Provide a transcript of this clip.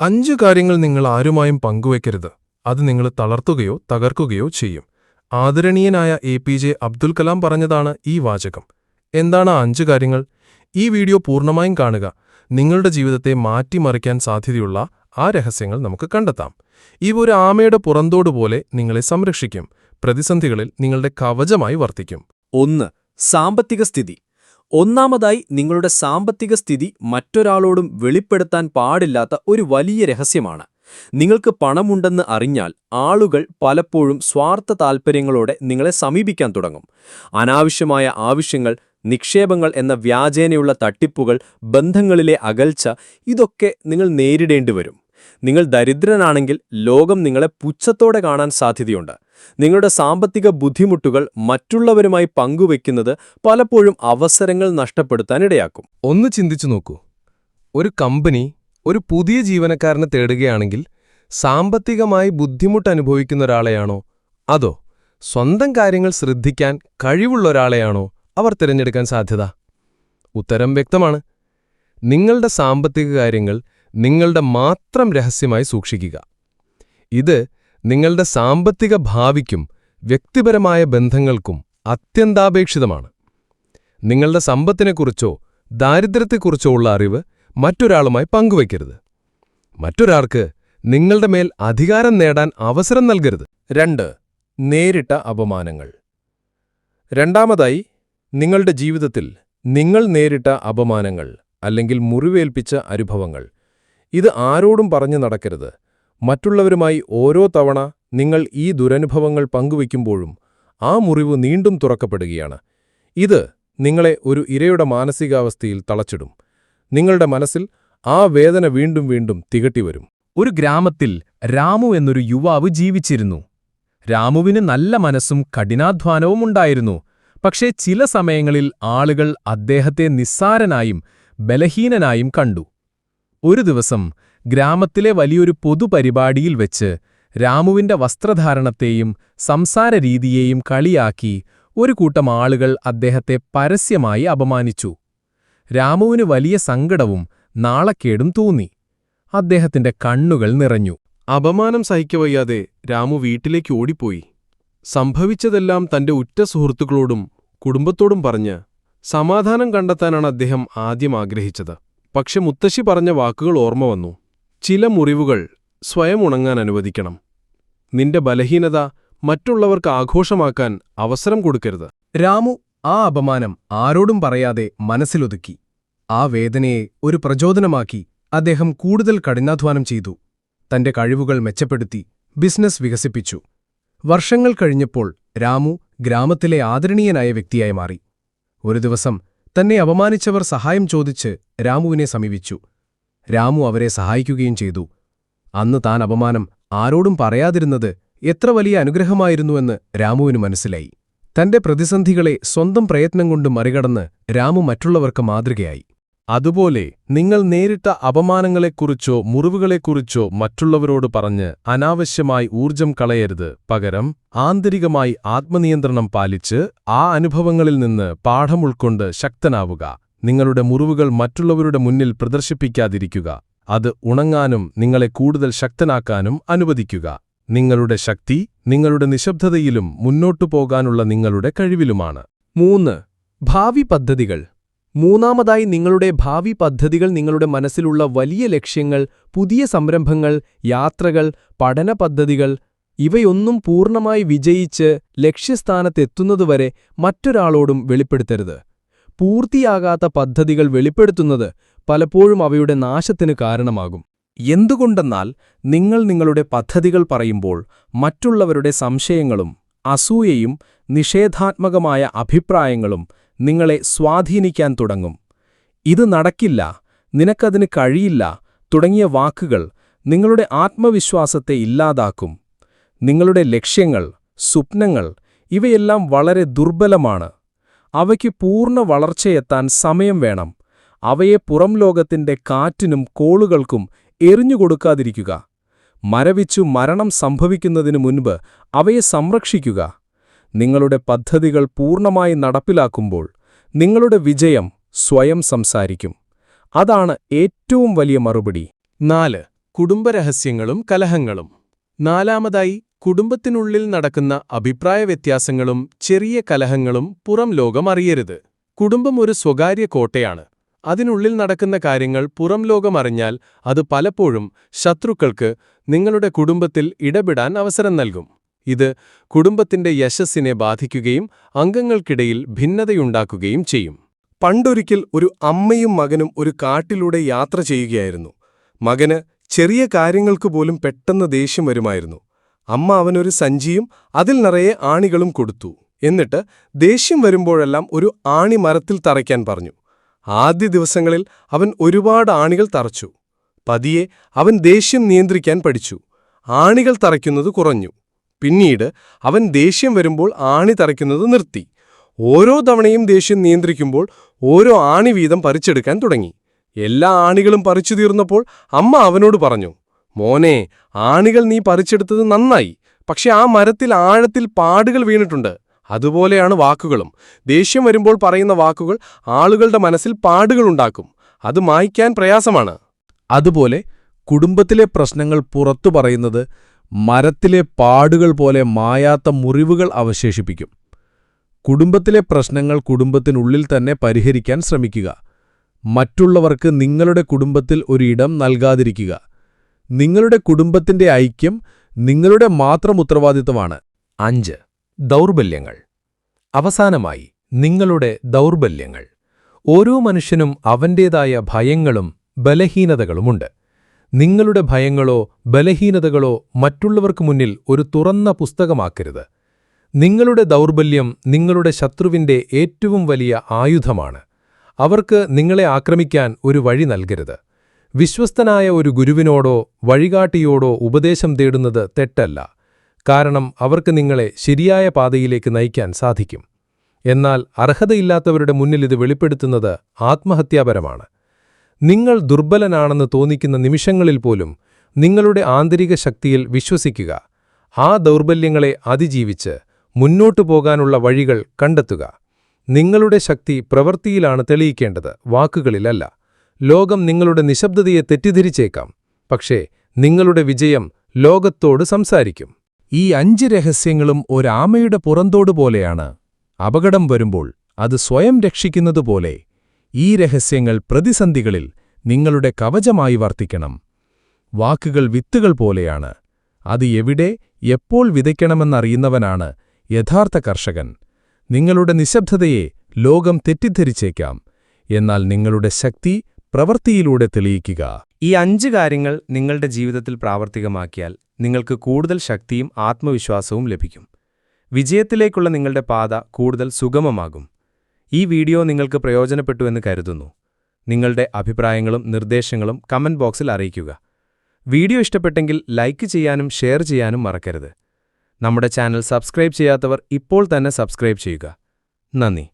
അഞ്ച് കാര്യങ്ങൾ നിങ്ങൾ ആരുമായും പങ്കുവയ്ക്കരുത് അത് നിങ്ങൾ തളർത്തുകയോ തകർക്കുകയോ ചെയ്യും. ആദരണീയനായ A P J Abdul Kalam പറഞ്ഞതാണ് ഈ വാചകം. എന്താണ് അഞ്ച് കാര്യങ്ങൾ? ഈ വീഡിയോ പൂർണമായും കാണുക. നിങ്ങളുടെ ജീവിതത്തെ മാറ്റിമറിക്കാൻ സാധ്യതയുള്ള ആ രഹസ്യങ്ങൾ നമുക്ക് കണ്ടെത്താം. ഇവ ഒരു ആമയുടെ പുറന്തോട് പോലെ നിങ്ങളെ സംരക്ഷിക്കും. പ്രതിസന്ധികളിൽ നിങ്ങളുടെ കവചമായി വർത്തിക്കും. ഒന്ന് സാമ്പത്തിക സ്ഥിതി. ഒന്നാമതായി നിങ്ങളുടെ സാമ്പത്തിക സ്ഥിതി മറ്റൊരാളോടും വെളിപ്പെടുത്താൻ പാടില്ലാത്ത ഒരു വലിയ രഹസ്യമാണ്. നിങ്ങൾക്ക് പണമുണ്ടെന്ന് അറിഞ്ഞാൽ ആളുകൾ പലപ്പോഴും സ്വാർത്ഥ താൽപ്പര്യങ്ങളോടെ നിങ്ങളെ സമീപിക്കാൻ തുടങ്ങും. അനാവശ്യമായ ആവശ്യങ്ങൾ നിക്ഷേപങ്ങൾ എന്ന വ്യാജേനയുള്ള തട്ടിപ്പുകൾ ബന്ധങ്ങളിലെ അകൽച്ച ഇതൊക്കെ നിങ്ങൾ നേരിടേണ്ടി വരും നിങ്ങൾ ദരിദ്രനാണെങ്കിൽ ലോകം നിങ്ങളെ പുച്ഛത്തോടെ കാണാൻ സാധ്യതയുണ്ട്. നിങ്ങളുടെ സാമ്പത്തിക ബുദ്ധിമുട്ടുകൾ മറ്റുള്ളവരുമായി പങ്കുവെക്കുന്നത് പലപ്പോഴും അവസരങ്ങൾ നഷ്ടപ്പെടുത്താനിടയാക്കും ഒന്ന് ചിന്തിച്ചു നോക്കൂ. ഒരു കമ്പനി ഒരു പുതിയ ജീവനക്കാരനെ തേടുകയാണെങ്കിൽ സാമ്പത്തികമായി ബുദ്ധിമുട്ട് അനുഭവിക്കുന്ന ഒരാളെയാണോ? അതോ സ്വന്തം കാര്യങ്ങൾ ശ്രദ്ധിക്കാൻ കഴിവുള്ള ഒരാളെയാണോ അവർ തിരഞ്ഞെടുക്കാൻ സാധ്യത? ഉത്തരം വ്യക്തമാണ്. നിങ്ങളുടെ സാമ്പത്തിക കാര്യങ്ങൾ നിങ്ങളുടെ മാത്രം രഹസ്യമായി സൂക്ഷിക്കുക. ഇത് നിങ്ങളുടെ സാമ്പത്തിക ഭാവിക്കും വ്യക്തിപരമായ ബന്ധങ്ങൾക്കും അത്യന്താപേക്ഷിതമാണ്. നിങ്ങളുടെ സമ്പത്തിനെക്കുറിച്ചോ ദാരിദ്ര്യത്തെക്കുറിച്ചോ ഉള്ള അറിവ് മറ്റൊരാളുമായി പങ്കുവയ്ക്കരുത് മറ്റൊരാൾക്ക് നിങ്ങളുടെ മേൽ അധികാരം നേടാൻ അവസരം നൽകരുത്. രണ്ട് നേരിട്ട അപമാനങ്ങൾ. രണ്ടാമതായി നിങ്ങളുടെ ജീവിതത്തിൽ നിങ്ങൾ നേരിട്ട അപമാനങ്ങൾ അല്ലെങ്കിൽ മുറിവേൽപ്പിച്ച അനുഭവങ്ങൾ ഇത് ആരോടും പറഞ്ഞു നടക്കരുത്. മറ്റുള്ളവരുമായി ഓരോ തവണ നിങ്ങൾ ഈ ദുരനുഭവങ്ങൾ പങ്കുവയ്ക്കുമ്പോഴും ആ മുറിവ് വീണ്ടും തുറക്കപ്പെടുകയാണ്. ഇത് നിങ്ങളെ ഒരു ഇരയുടെ മാനസികാവസ്ഥയിൽ തളച്ചിടും. നിങ്ങളുടെ മനസ്സിൽ ആ വേദന വീണ്ടും വീണ്ടും തികട്ടിവരും. ഒരു ഗ്രാമത്തിൽ രാമു എന്നൊരു യുവാവ് ജീവിച്ചിരുന്നു. രാമുവിന് നല്ല മനസ്സും കഠിനാധ്വാനവും ഉണ്ടായിരുന്നു. പക്ഷേ ചില സമയങ്ങളിൽ ആളുകൾ അദ്ദേഹത്തെ നിസ്സാരനായും ബലഹീനനായും കണ്ടു. ഒരു ദിവസം ഗ്രാമത്തിലെ വലിയൊരു പൊതുപരിപാടിയിൽ വെച്ച് രാമുവിന്റെ വസ്ത്രധാരണത്തെയും സംസാരരീതിയെയും കളിയാക്കി ഒരു കൂട്ടം ആളുകൾ അദ്ദേഹത്തെ പരസ്യമായി അപമാനിച്ചു. രാമുവിന് വലിയ സങ്കടവും നാളക്കേടും തോന്നി. അദ്ദേഹത്തിന്റെ കണ്ണുകൾ നിറഞ്ഞു. അപമാനം സഹിക്കവയ്യാതെ രാമു വീട്ടിലേക്ക് ഓടിപ്പോയി. സംഭവിച്ചതെല്ലാം തന്റെ ഉറ്റ സുഹൃത്തുക്കളോടും കുടുംബത്തോടും പറഞ്ഞ് സമാധാനം കണ്ടെത്താനാണ് അദ്ദേഹം ആദ്യം ആഗ്രഹിച്ചത്. പക്ഷെ മുത്തശ്ശി പറഞ്ഞ വാക്കുകൾ ഓർമ്മ വന്നു. ചില മുറിവുകൾ സ്വയം ഉണങ്ങാൻ അനുവദിക്കണം. നിന്റെ ബലഹീനത മറ്റുള്ളവർക്ക് ആഘോഷമാക്കാൻ അവസരം കൊടുക്കരുത്. രാമു ആ അപമാനം ആരോടും പറയാതെ മനസ്സിലൊതുക്കി. ആ വേദനയെ ഒരു പ്രചോദനമാക്കി അദ്ദേഹം കൂടുതൽ കഠിനാധ്വാനം ചെയ്തു. തന്റെ കഴിവുകൾ മെച്ചപ്പെടുത്തി ബിസിനസ് വികസിപ്പിച്ചു. വർഷങ്ങൾ കഴിഞ്ഞപ്പോൾ രാമു ഗ്രാമത്തിലെ ആദരണീയനായ വ്യക്തിയായി മാറി. ഒരു ദിവസം തന്നെ അപമാനിച്ചവർ സഹായം ചോദിച്ച് രാമുവിനെ സമീപിച്ചു. രാമു അവരെ സഹായിക്കുകയും ചെയ്തു. അന്ന് താൻ അപമാനം ആരോടും പറയാതിരുന്നത് എത്ര വലിയ അനുഗ്രഹമായിരുന്നുവെന്ന് രാമുവിന് മനസ്സിലായി. തന്റെ പ്രതിസന്ധികളെ സ്വന്തം പ്രയത്നം കൊണ്ട് മറികടന്ന് രാമു മറ്റുള്ളവർക്ക് മാതൃകയായി. അതുപോലെ നിങ്ങൾ നേരിട്ട അപമാനങ്ങളെക്കുറിച്ചോ മുറിവുകളെക്കുറിച്ചോ മറ്റുള്ളവരോട് പറഞ്ഞ് അനാവശ്യമായി ഊർജം കളയരുത്. പകരം ആന്തരികമായി ആത്മനിയന്ത്രണം പാലിച്ച് ആ അനുഭവങ്ങളിൽ നിന്ന് പാഠമുൾക്കൊണ്ട് ശക്തനാവുക. നിങ്ങളുടെ മുറിവുകൾ മറ്റുള്ളവരുടെ മുന്നിൽ പ്രദർശിപ്പിക്കാതിരിക്കുക. അത് ഉണങ്ങാനും നിങ്ങളെ കൂടുതൽ ശക്തനാക്കാനും അനുവദിക്കുക. നിങ്ങളുടെ ശക്തി നിങ്ങളുടെ നിശബ്ദതയിലും മുന്നോട്ടു പോകാനുള്ള നിങ്ങളുടെ കഴിവിലുമാണ്. മൂന്ന് ഭാവി പദ്ധതികൾ. മൂന്നാമതായി നിങ്ങളുടെ ഭാവി പദ്ധതികൾ നിങ്ങളുടെ മനസ്സിലുള്ള വലിയ ലക്ഷ്യങ്ങൾ പുതിയ സംരംഭങ്ങൾ യാത്രകൾ പഠന പദ്ധതികൾ ഇവയൊന്നും പൂർണമായി വിജയിച്ച് ലക്ഷ്യസ്ഥാനത്തെത്തുന്നതുവരെ മറ്റൊരാളോടും വെളിപ്പെടുത്തരുത്. പൂർത്തിയാകാത്ത പദ്ധതികൾ വെളിപ്പെടുത്തുന്നത് പലപ്പോഴും അവയുടെ നാശത്തിന് കാരണമാകും. എന്തുകൊണ്ടെന്നാൽ നിങ്ങൾ നിങ്ങളുടെ പദ്ധതികൾ പറയുമ്പോൾ മറ്റുള്ളവരുടെ സംശയങ്ങളും അസൂയയും നിഷേധാത്മകമായ അഭിപ്രായങ്ങളും നിങ്ങളെ സ്വാധീനിക്കാൻ തുടങ്ങും. ഇത് നടക്കില്ല നിനക്കതിന് കഴിയില്ല തുടങ്ങിയ വാക്കുകൾ നിങ്ങളുടെ ആത്മവിശ്വാസത്തെ ഇല്ലാതാക്കും. നിങ്ങളുടെ ലക്ഷ്യങ്ങൾ സ്വപ്നങ്ങൾ ഇവയെല്ലാം വളരെ ദുർബലമാണ്. അവയ്ക്ക് പൂർണ വളർച്ചയെത്താൻ സമയം വേണം. അവയെ പുറം ലോകത്തിന്റെ കാറ്റിനും കോളുകൾക്കും എറിഞ്ഞുകൊടുക്കാതിരിക്കുക മരവിച്ചു മരണം സംഭവിക്കുന്നതിനു മുൻപ് അവയെ സംരക്ഷിക്കുക. നിങ്ങളുടെ പദ്ധതികൾ പൂർണമായി നടപ്പിലാക്കുമ്പോൾ നിങ്ങളുടെ വിജയം സ്വയം സംസാരിക്കും. അതാണ് ഏറ്റവും വലിയ മറുപടി. നാല് കുടുംബരഹസ്യങ്ങളും കലഹങ്ങളും. നാലാമതായി കുടുംബത്തിനുള്ളിൽ നടക്കുന്ന അഭിപ്രായ വ്യത്യാസങ്ങളും ചെറിയ കലഹങ്ങളും പുറം ലോകം അറിയരുത്. കുടുംബം ഒരു സ്വകാര്യ കോട്ടയാണ്. അതിനുള്ളിൽ നടക്കുന്ന കാര്യങ്ങൾ പുറം ലോകം അറിഞ്ഞാൽ അത് പലപ്പോഴും ശത്രുക്കൾക്ക് നിങ്ങളുടെ കുടുംബത്തിൽ ഇടപെടാൻ അവസരം നൽകും. ഇത് കുടുംബത്തിന്റെ യശസ്സിനെ ബാധിക്കുകയും അംഗങ്ങൾക്കിടയിൽ ഭിന്നതയുണ്ടാക്കുകയും ചെയ്യും. പണ്ടൊരിക്കൽ ഒരു അമ്മയും മകനും ഒരു കാട്ടിലൂടെ യാത്ര ചെയ്യുകയായിരുന്നു. മകന് ചെറിയ കാര്യങ്ങൾക്ക് പോലും പെട്ടെന്ന് ദേഷ്യം വരുമായിരുന്നു. അമ്മ അവനൊരു സഞ്ചിയും അതിൽ നിറയെ ആണികളും കൊടുത്തു. എന്നിട്ട് ദേഷ്യം വരുമ്പോഴെല്ലാം ഒരു ആണി മരത്തിൽ തറയ്ക്കാൻ പറഞ്ഞു. ആദ്യ ദിവസങ്ങളിൽ അവൻ ഒരുപാട് ആണികൾ തറച്ചു. പതിയെ അവൻ ദേഷ്യം നിയന്ത്രിക്കാൻ പഠിച്ചു. ആണികൾ തറയ്ക്കുന്നത് കുറഞ്ഞു. പിന്നീട് അവൻ ദേഷ്യം വരുമ്പോൾ ആണി തറയ്ക്കുന്നത് നിർത്തി. ഓരോ തവണയും ദേഷ്യം നിയന്ത്രിക്കുമ്പോൾ ഓരോ ആണി വീതം പറിച്ചെടുക്കാൻ തുടങ്ങി. എല്ലാ ആണികളും പറിച്ചു തീർന്നപ്പോൾ അമ്മ അവനോട് പറഞ്ഞു മോനെ ആണികൾ നീ പറിച്ചെടുത്തത് നന്നായി പക്ഷെ ആ മരത്തിൽ ആഴത്തിൽ പാടുകൾ വീണിട്ടുണ്ട്. അതുപോലെയാണ് വാക്കുകളും. ദേഷ്യം വരുമ്പോൾ പറയുന്ന വാക്കുകൾ ആളുകളുടെ മനസ്സിൽ പാടുകളുണ്ടാക്കും അത് മായ്ക്കാൻ പ്രയാസമാണ്. അതുപോലെ കുടുംബത്തിലെ പ്രശ്നങ്ങൾ പുറത്തു പറയുന്നത് മരത്തിലെ പാടുകൾ പോലെ മായാത്ത മുറിവുകൾ അവശേഷിപ്പിക്കും. കുടുംബത്തിലെ പ്രശ്നങ്ങൾ കുടുംബത്തിനുള്ളിൽ തന്നെ പരിഹരിക്കാൻ ശ്രമിക്കുക. മറ്റുള്ളവർക്ക് നിങ്ങളുടെ കുടുംബത്തിൽ ഒരു ഇടം നൽകാതിരിക്കുക. നിങ്ങളുടെ കുടുംബത്തിന്റെ ഐക്യം നിങ്ങളുടെ മാത്രം ഉത്തരവാദിത്തമാണ് അഞ്ച്. ദൗർബല്യങ്ങൾ. അവസാനമായി നിങ്ങളുടെ ദൗർബല്യങ്ങൾ. ഓരോ മനുഷ്യനും അവന്റേതായ ഭയങ്ങളും ബലഹീനതകളുമുണ്ട്. നിങ്ങളുടെ ഭയങ്ങളോ ബലഹീനതകളോ മറ്റുള്ളവർക്ക് മുന്നിൽ ഒരു തുറന്ന പുസ്തകമാക്കരുത്. നിങ്ങളുടെ ദൗർബല്യം നിങ്ങളുടെ ശത്രുവിന്റെ ഏറ്റവും വലിയ ആയുധമാണ്. അവർക്ക് നിങ്ങളെ ആക്രമിക്കാൻ ഒരു വഴി നൽകരുത്. വിശ്വസ്തനായ ഒരു ഗുരുവിനോടോ വഴികാട്ടിയോടോ ഉപദേശം തേടുന്നത് തെറ്റല്ല. കാരണം അവർക്ക് നിങ്ങളെ ശരിയായ പാതയിലേക്ക് നയിക്കാൻ സാധിക്കും. എന്നാൽ അർഹതയില്ലാത്തവരുടെ മുന്നിൽ ഇത് വെളിപ്പെടുത്തുന്നത് ആത്മഹത്യാപരമാണ്. നിങ്ങൾ ദുർബലനാണെന്ന് തോന്നിക്കുന്ന നിമിഷങ്ങളിൽ പോലും നിങ്ങളുടെ ആന്തരിക ശക്തിയിൽ വിശ്വസിക്കുക. ആ ദൗർബല്യങ്ങളെ അതിജീവിച്ച് മുന്നോട്ടു പോകാനുള്ള വഴികൾ കണ്ടെത്തുക. നിങ്ങളുടെ ശക്തി പ്രവൃത്തിയിലാണ് തെളിയിക്കേണ്ടത് വാക്കുകളിലല്ല. ലോകം നിങ്ങളുടെ നിശബ്ദതയെ തെറ്റിദ്ധരിച്ചേക്കാം പക്ഷേ നിങ്ങളുടെ വിജയം ലോകത്തോട് സംസാരിക്കും. ഈ അഞ്ച് രഹസ്യങ്ങളും ഒരാമയുടെ പുറന്തോട് പോലെയാണ്. അപകടം വരുമ്പോൾ അത് സ്വയം രക്ഷിക്കുന്നതുപോലെ ഈ രഹസ്യങ്ങൾ പ്രതിസന്ധികളിൽ നിങ്ങളുടെ കവചമായി വർത്തിക്കണം. വാക്കുകൾ വിത്തുകൾ പോലെയാണ്. അത് എവിടെ എപ്പോൾ വിതയ്ക്കണമെന്നറിയുന്നവനാണ് യഥാർത്ഥ കർഷകൻ. നിങ്ങളുടെ നിശബ്ദതയെ ലോകം തെറ്റിദ്ധരിച്ചേക്കാം. എന്നാൽ നിങ്ങളുടെ ശക്തി പ്രവൃത്തിയിലൂടെ തെളിയിക്കുക. ഈ അഞ്ച് കാര്യങ്ങൾ നിങ്ങളുടെ ജീവിതത്തിൽ പ്രാവർത്തികമാക്കിയാൽ നിങ്ങൾക്ക് കൂടുതൽ ശക്തിയും ആത്മവിശ്വാസവും ലഭിക്കും. വിജയത്തിലേക്കുള്ള നിങ്ങളുടെ പാത കൂടുതൽ സുഗമമാകും. ഈ വീഡിയോ നിങ്ങൾക്ക് പ്രയോജനപ്പെട്ടുവെന്ന് കരുതുന്നു. നിങ്ങളുടെ അഭിപ്രായങ്ങളും നിർദ്ദേശങ്ങളും കമന്റ് ബോക്സിൽ അറിയിക്കുക. വീഡിയോ ഇഷ്ടപ്പെട്ടെങ്കിൽ ലൈക്ക് ചെയ്യാനും ഷെയർ ചെയ്യാനും മറക്കരുത്. നമ്മുടെ ചാനൽ സബ്സ്ക്രൈബ് ചെയ്യാത്തവർ ഇപ്പോൾ തന്നെ സബ്സ്ക്രൈബ് ചെയ്യുക. നന്ദി.